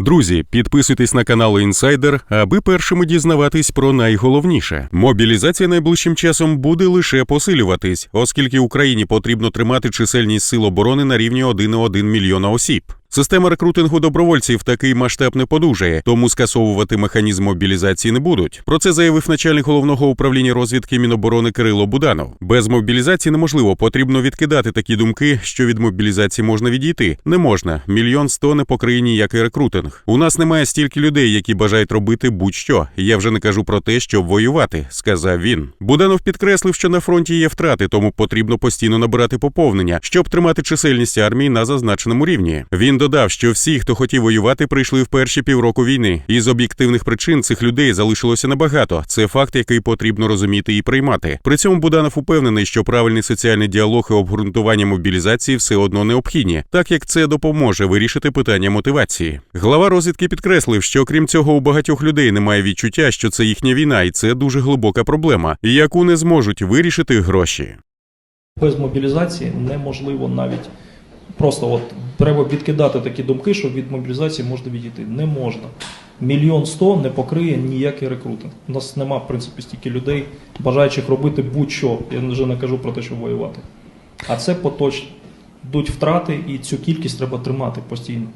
Друзі, підписуйтесь на канал Інсайдер, аби першими дізнаватись про найголовніше. Мобілізація найближчим часом буде лише посилюватись, оскільки Україні потрібно тримати чисельність сил оборони на рівні 1,1 мільйона осіб. Система рекрутингу добровольців такий масштаб не подужає, тому скасовувати механізм мобілізації не будуть. Про це заявив начальник головного управління розвідки Міноборони Кирило Буданов. Без мобілізації неможливо, потрібно відкидати такі думки, що від мобілізації можна відійти. Не можна. Мільйон сто не покриє ніякий рекрутинг. У нас немає стільки людей, які бажають робити будь-що. Я вже не кажу про те, щоб воювати, сказав він. Буданов підкреслив, що на фронті є втрати, тому потрібно постійно набирати поповнення, щоб тримати чисельність армії на зазначеному рівні. Він додав, що всі, хто хотів воювати, прийшли в перші півроку війни. І з об'єктивних причин цих людей залишилося небагато. Це факт, який потрібно розуміти і приймати. При цьому Буданов упевнений, що правильний соціальний діалог і обґрунтування мобілізації все одно необхідні, так як це допоможе вирішити питання мотивації. Глава розвідки підкреслив, що крім цього у багатьох людей немає відчуття, що це їхня війна, і це дуже глибока проблема, яку не зможуть вирішити гроші. Без мобілізації неможливо навіть просто от треба відкидати такі думки, що від мобілізації можна відійти. Не можна. Мільйон сто не покриє ніякий рекрутинг. У нас нема, в принципі, стільки людей, бажаючих робити будь-що. Я вже не кажу про те, що воювати. А це поточно. Йдуть втрати, і цю кількість треба тримати постійно.